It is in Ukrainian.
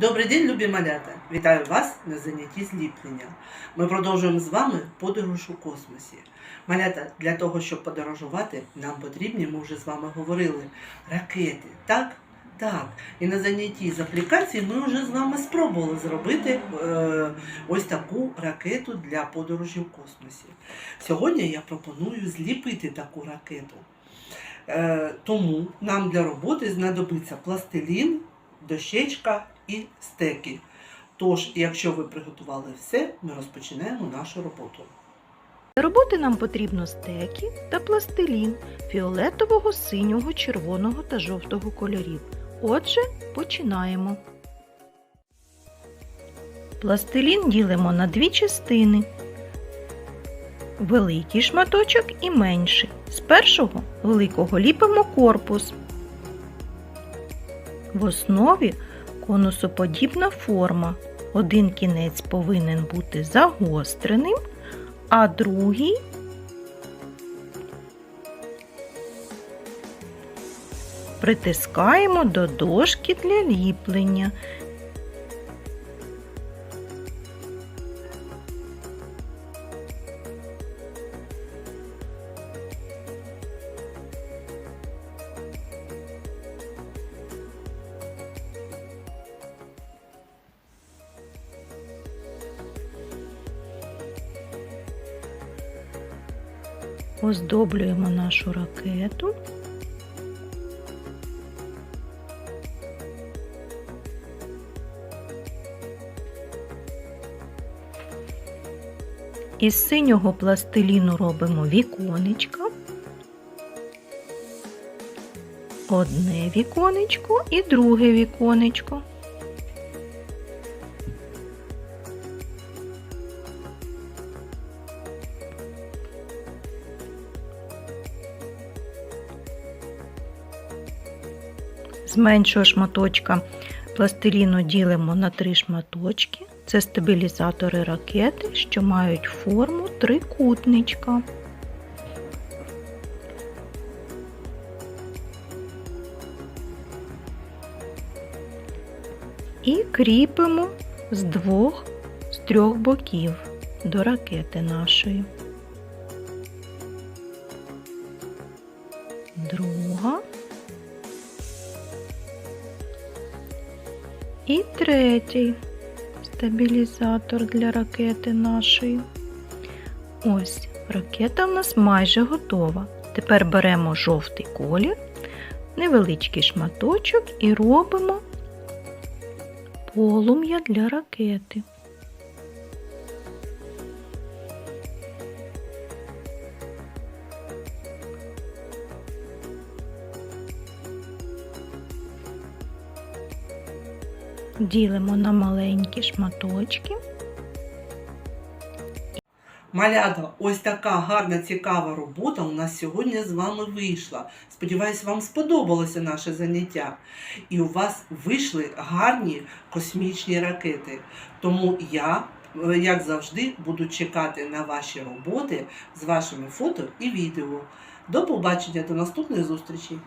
Добрий день, любі малята! Вітаю вас на занятті зліплення. Ми продовжуємо з вами подорож у космосі. Малята, для того, щоб подорожувати, нам потрібні, ми вже з вами говорили, ракети. Так? Так. І на занятті з аплікації ми вже з вами спробували зробити е, ось таку ракету для подорожі в космосі. Сьогодні я пропоную зліпити таку ракету. Е, тому нам для роботи знадобиться пластилін, дощечка і стеки. Тож, якщо ви приготували все, ми розпочинаємо нашу роботу. Для роботи нам потрібно стеки та пластилін фіолетового, синього, червоного та жовтого кольорів. Отже, починаємо. Пластилін ділимо на дві частини. Великий шматочок і менший. З першого великого ліпимо корпус. В основі конусоподібна форма. Один кінець повинен бути загостреним, а другий притискаємо до дошки для ліплення. Оздоблюємо нашу ракету. Із синього пластиліну робимо віконечка. Одне віконечко і друге віконечко. З меншого шматочка пластиліну ділимо на три шматочки. Це стабілізатори ракети, що мають форму трикутничка. І кріпимо з двох, з трьох боків до ракети нашої. І третій стабілізатор для ракети нашої. Ось, ракета в нас майже готова. Тепер беремо жовтий колір, невеличкий шматочок і робимо полум'я для ракети. Ділимо на маленькі шматочки. Малята, ось така гарна, цікава робота у нас сьогодні з вами вийшла. Сподіваюсь, вам сподобалося наше заняття. І у вас вийшли гарні космічні ракети. Тому я, е, як завжди, буду чекати на ваші роботи з вашими фото і відео. До побачення, до наступної зустрічі!